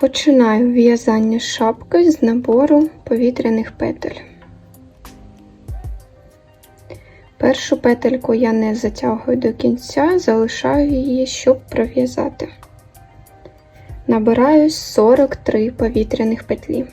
Починаю в'язання шапки з набору повітряних петель. Першу петельку я не затягую до кінця, залишаю її, щоб пров'язати. Набираю 43 повітряних петлі.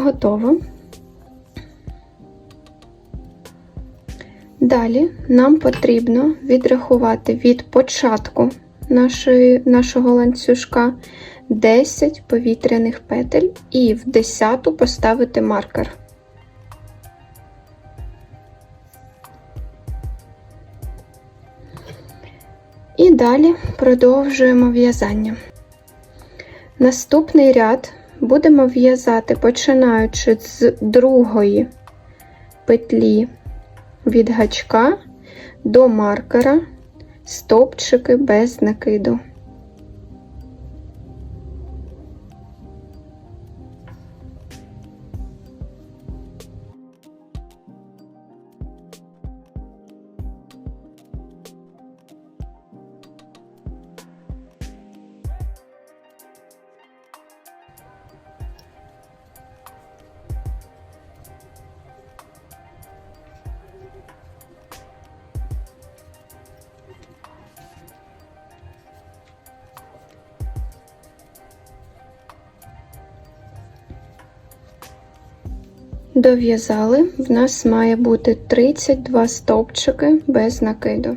Готово. Далі нам потрібно відрахувати від початку нашої, нашого ланцюжка 10 повітряних петель і в 10 поставити маркер. І далі продовжуємо в'язання. Наступний ряд будемо в'язати, починаючи з другої петлі від гачка до маркера стовпчики без накиду. Дов'язали, в нас має бути 32 стовпчики без накиду.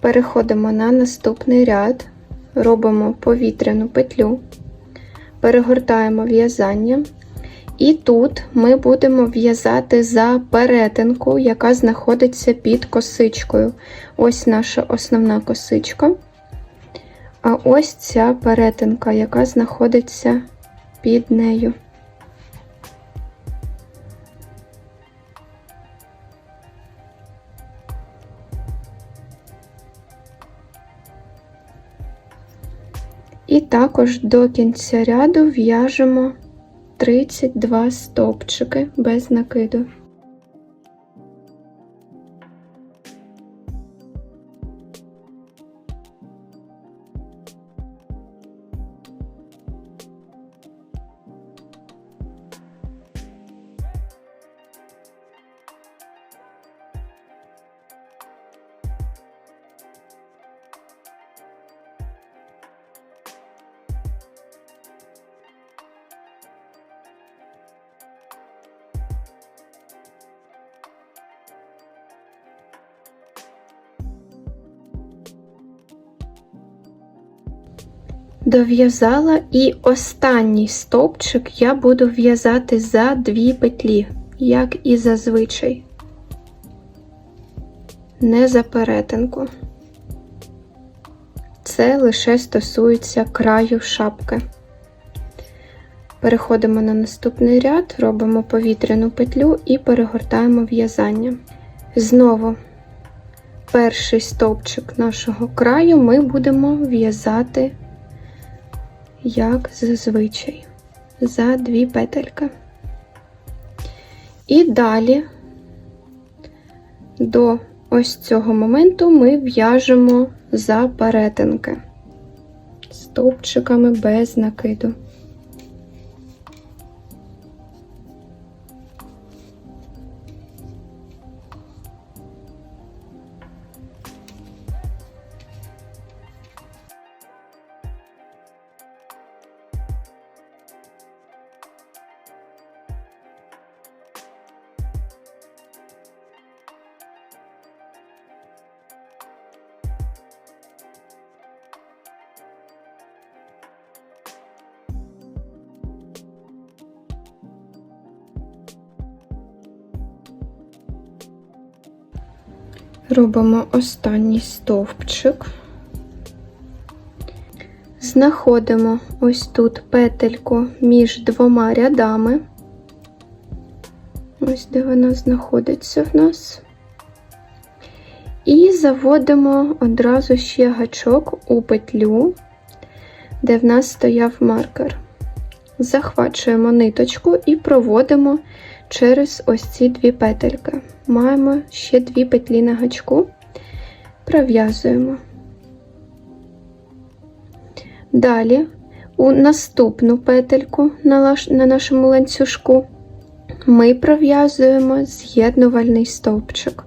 Переходимо на наступний ряд, робимо повітряну петлю, перегортаємо в'язання, і тут ми будемо в'язати за перетинку, яка знаходиться під косичкою. Ось наша основна косичка. А ось ця перетинка, яка знаходиться під нею. І також до кінця ряду в'яжемо 32 стовпчики без накиду. Дов'язала і останній стовпчик я буду в'язати за дві петлі, як і зазвичай, не за перетинку. Це лише стосується краю шапки. Переходимо на наступний ряд, робимо повітряну петлю і перегортаємо в'язання. Знову перший стовпчик нашого краю ми будемо в'язати як зазвичай, за дві петельки. І далі до ось цього моменту ми в'яжемо за перетинки стовпчиками без накиду. Робимо останній стовпчик, знаходимо ось тут петельку між двома рядами, ось де вона знаходиться в нас, і заводимо одразу ще гачок у петлю, де в нас стояв маркер. захвачуємо ниточку і проводимо через ось ці дві петельки. Маємо ще дві петлі на гачку, пров'язуємо. Далі у наступну петельку на на нашому ланцюжку ми пров'язуємо з'єднувальний стовпчик.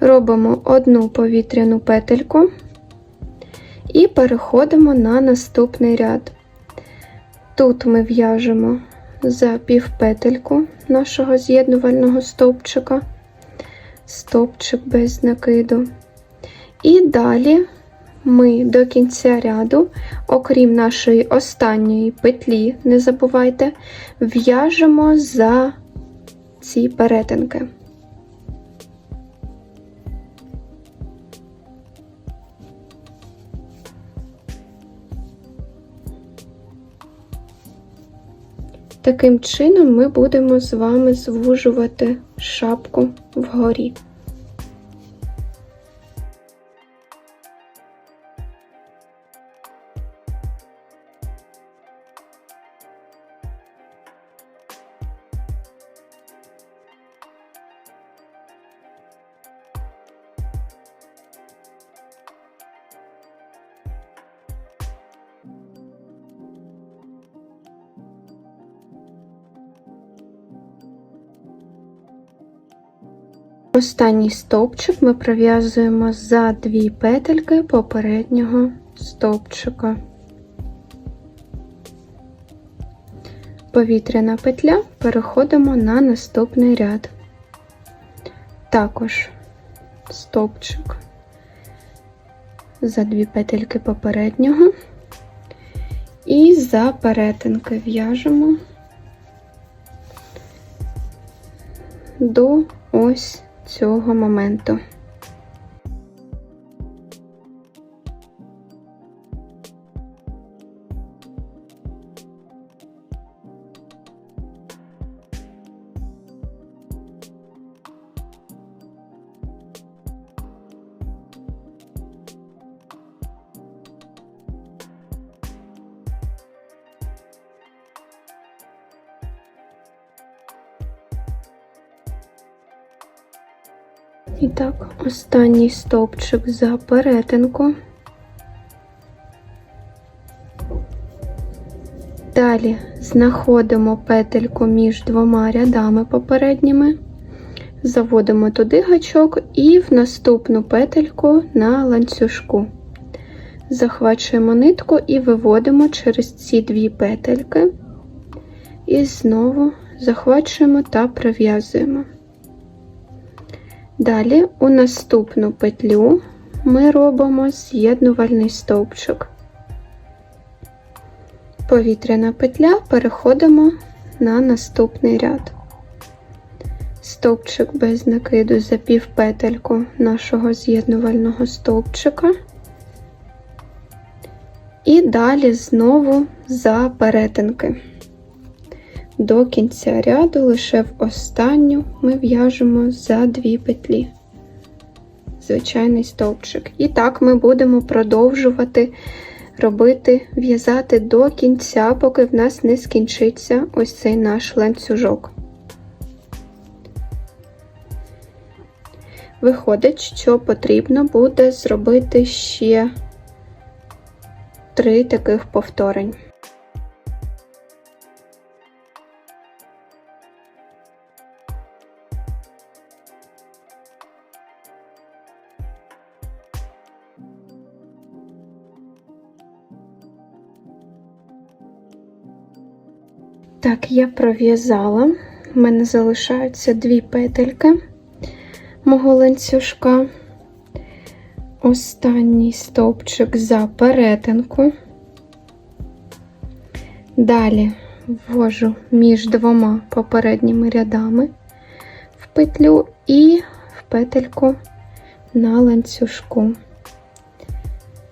Робимо одну повітряну петельку і переходимо на наступний ряд. Тут ми в'яжемо за півпетельку нашого з'єднувального стовпчика, стовпчик без накиду. І далі ми до кінця ряду, окрім нашої останньої петлі, не забувайте, в'яжемо за ці перетинки. Таким чином ми будемо з вами звужувати шапку вгорі. Останній стовпчик ми пров'язуємо за дві петельки попереднього стовпчика. Повітряна петля переходимо на наступний ряд. Також стовпчик за дві петельки попереднього і за перетинки в'яжемо до ось цього моменту. Останній стовпчик за перетинку. Далі знаходимо петельку між двома рядами попередніми, заводимо туди гачок і в наступну петельку на ланцюжку. Захвачуємо нитку і виводимо через ці дві петельки, і знову захвачуємо та прив'язуємо. Далі у наступну петлю ми робимо з'єднувальний стовпчик. Повітряна петля переходимо на наступний ряд. Стовпчик без накиду за півпетельку нашого з'єднувального стовпчика. І далі знову за перетинки. До кінця ряду лише в останню ми в'яжемо за дві петлі, звичайний стовпчик. І так ми будемо продовжувати робити, в'язати до кінця, поки в нас не скінчиться ось цей наш ланцюжок. Виходить, що потрібно буде зробити ще три таких повторень. Я пров'язала, в мене залишаються дві петельки мого ланцюжка, останній стовпчик за перетинку. Далі ввожу між двома попередніми рядами в петлю і в петельку на ланцюжку.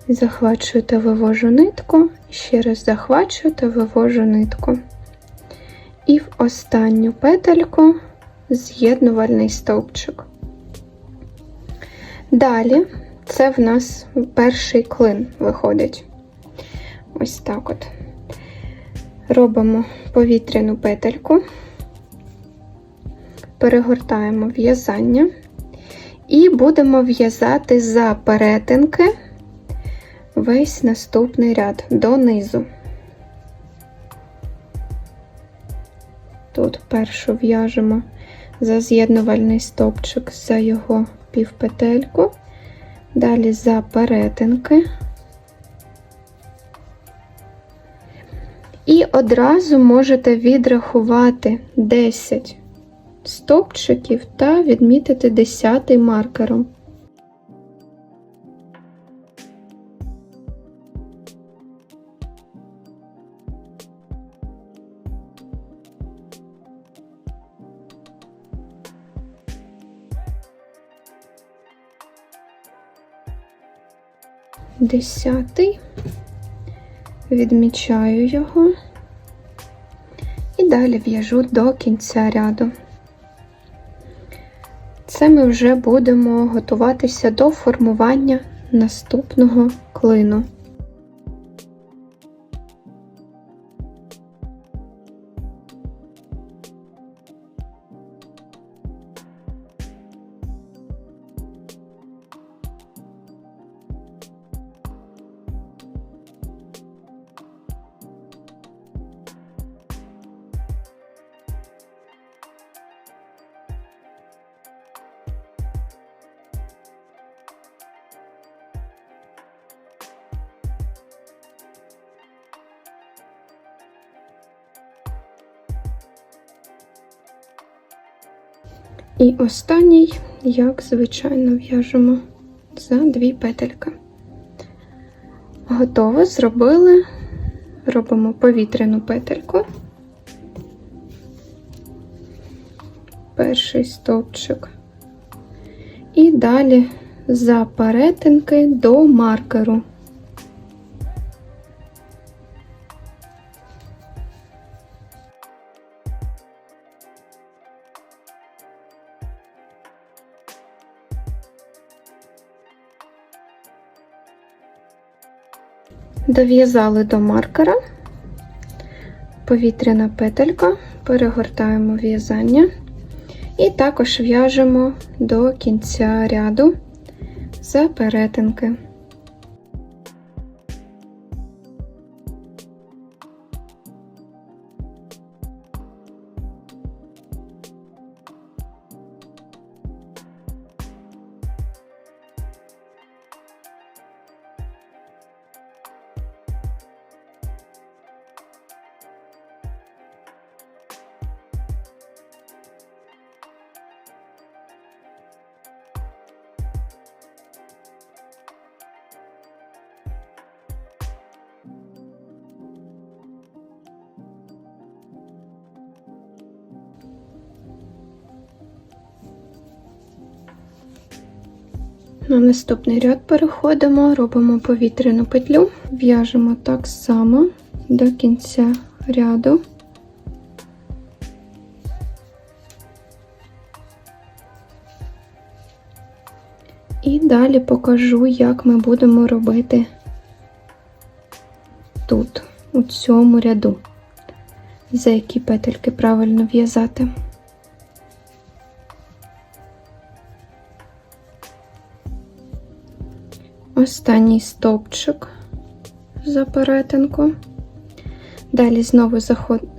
Захвачую та вивожу нитку, ще раз захвачую та вивожу нитку і в останню петельку з'єднувальний стовпчик. Далі це в нас перший клин виходить. ось так от. Робимо повітряну петельку, перегортаємо в'язання і будемо в'язати за перетинки весь наступний ряд донизу. Тут першу в'яжемо за з'єднувальний стовпчик за його півпетельку, далі за перетинки. І одразу можете відрахувати 10 стовпчиків та відмітити 10 маркером. Десятий, відмічаю його і далі в'яжу до кінця ряду. Це ми вже будемо готуватися до формування наступного клину. І останній, як звичайно, в'яжемо за дві петельки. Готово, зробили, робимо повітряну петельку. Перший стовпчик. І далі за перетинки до маркеру. Дов'язали до маркера, повітряна петелька, перегортаємо в'язання. І також в'яжемо до кінця ряду за перетинки. На наступний ряд переходимо, робимо повітряну петлю, в'яжемо так само до кінця ряду. І далі покажу, як ми будемо робити тут, у цьому ряду, за які петельки правильно в'язати. Останній стовпчик за перетинку. Далі знову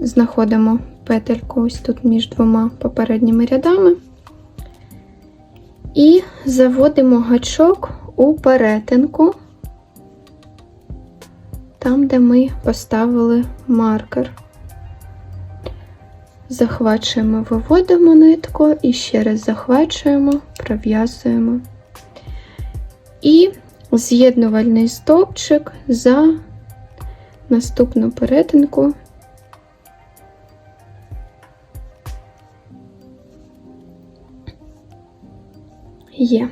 знаходимо петельку ось тут між двома попередніми рядами і заводимо гачок у перетинку, там, де ми поставили маркер. Захвачуємо, виводимо нитку і ще раз захвачуємо, пров'язуємо. І з'єднувальний стовпчик за наступну перетинку. Є.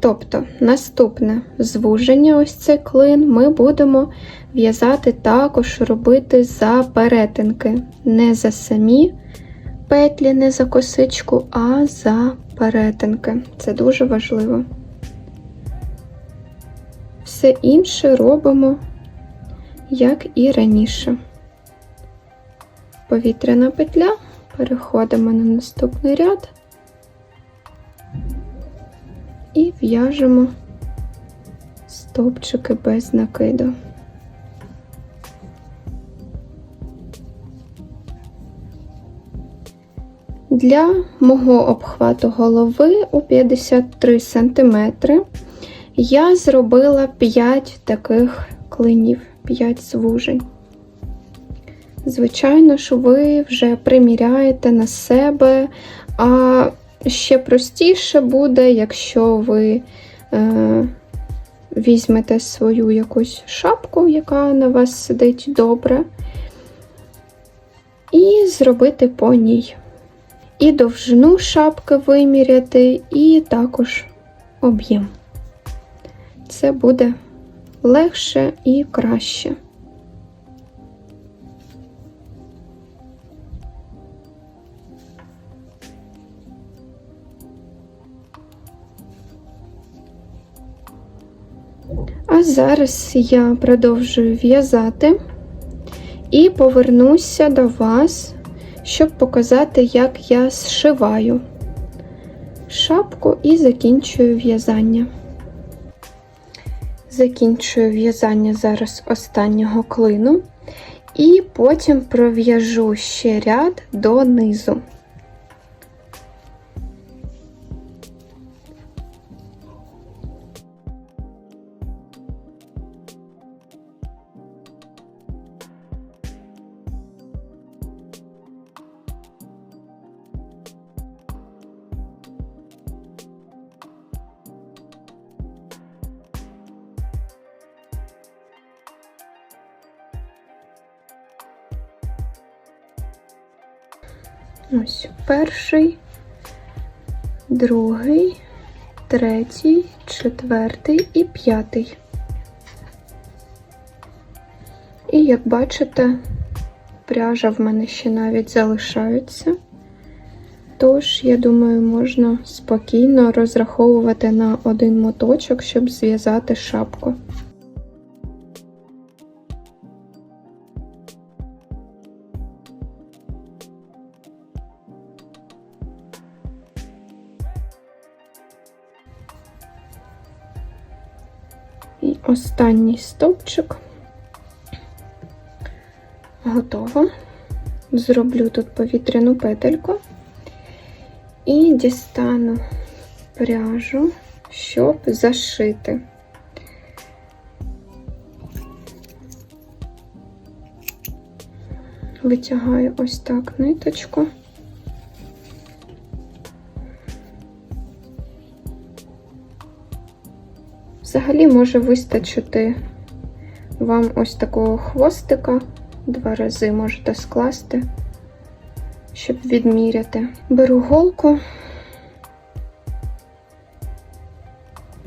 Тобто, наступне звуження, ось цей клин, ми будемо в'язати також робити за перетинки. Не за самі петлі, не за косичку, а за перетинки. Це дуже важливо. Все інше робимо як і раніше. Повітряна петля, переходимо на наступний ряд і в'яжемо стовпчики без накиду. Для мого обхвату голови у 53 см я зробила 5 таких клинів, 5 звужень. Звичайно ж, ви вже приміряєте на себе, а ще простіше буде, якщо ви е, візьмете свою якусь шапку, яка на вас сидить добре, і зробити по ній. І довжину шапки виміряти, і також об'єм. Це буде легше і краще. А зараз я продовжую в'язати і повернуся до вас, щоб показати, як я зшиваю шапку і закінчую в'язання. Закінчую в'язання зараз останнього клину, і потім пров'яжу ще ряд донизу. Ось перший, другий, третій, четвертий і п'ятий. І як бачите, пряжа в мене ще навіть залишається. Тож, я думаю, можна спокійно розраховувати на один моточок, щоб зв'язати шапку. Останній стовпчик. Готово. Зроблю тут повітряну петельку і дістану пряжу, щоб зашити. Витягаю ось так ниточку. Взагалі може вистачити вам ось такого хвостика, два рази можете скласти, щоб відміряти. Беру голку,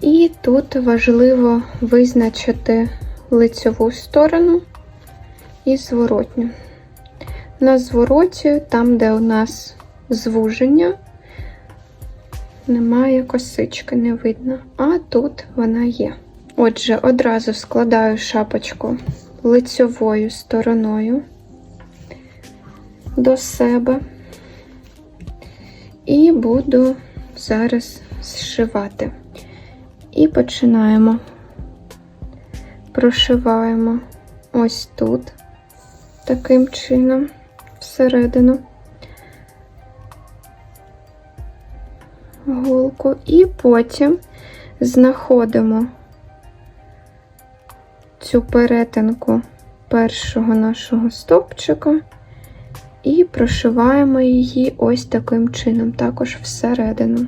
і тут важливо визначити лицьову сторону і зворотню. На звороті, там, де у нас звуження, немає косички, не видно, а тут вона є. Отже, одразу складаю шапочку лицьовою стороною до себе і буду зараз зшивати. І починаємо. Прошиваємо ось тут, таким чином, всередину. Голку, і потім знаходимо цю перетинку першого нашого стовпчика і прошиваємо її ось таким чином, також всередину.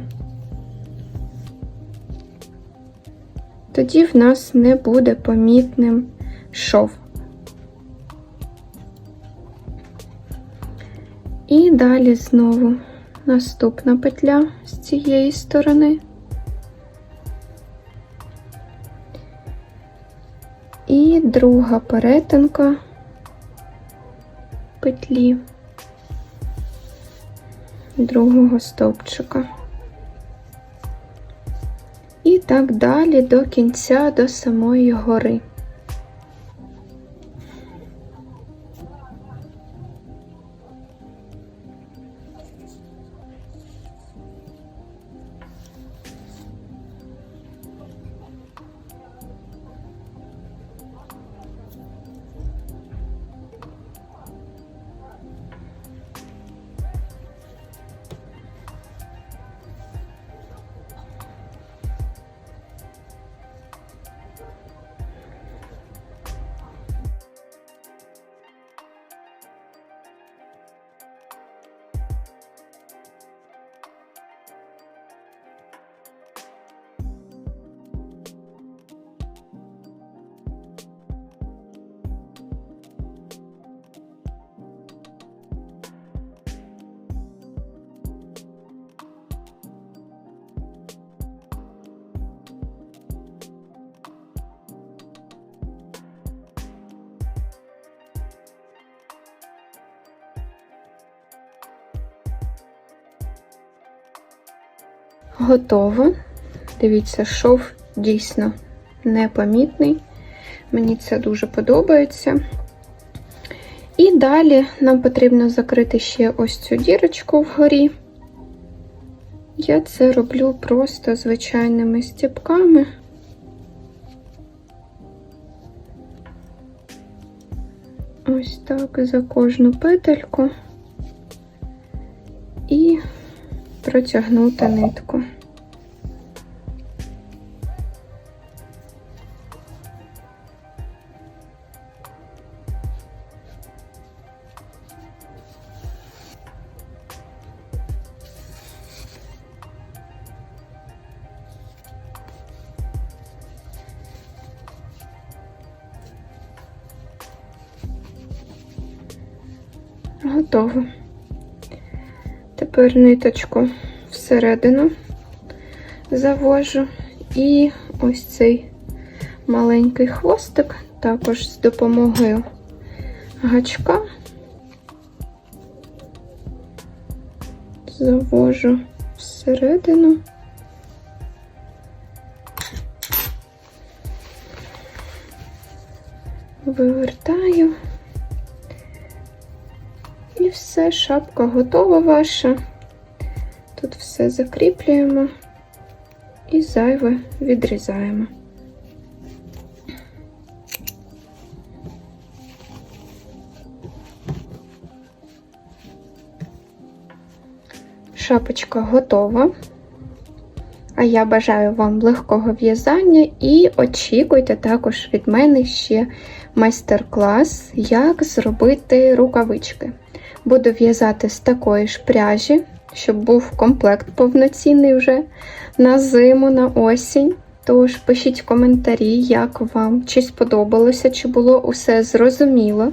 Тоді в нас не буде помітним шов. І далі знову наступна петля з цієї сторони. І друга перетинка петлі другого стовпчика. І так далі до кінця, до самої гори. Готово. Дивіться, шов дійсно непомітний. Мені це дуже подобається. І далі нам потрібно закрити ще ось цю дірочку вгорі. Я це роблю просто звичайними стіпками. Ось так за кожну петельку протягнути нитку. Готово. Тепер ниточку всередину завожу і ось цей маленький хвостик також з допомогою гачка завожу всередину. Вивертаю. Шапка готова ваша. Тут все закріплюємо і зайве відрізаємо. Шапочка готова. А я бажаю вам легкого в'язання і очікуйте також від мене ще майстер-клас, як зробити рукавички. Буду в'язати з такої ж пряжі, щоб був комплект повноцінний вже на зиму, на осінь. Тож пишіть коментарі, як вам, чи сподобалося, чи було усе зрозуміло.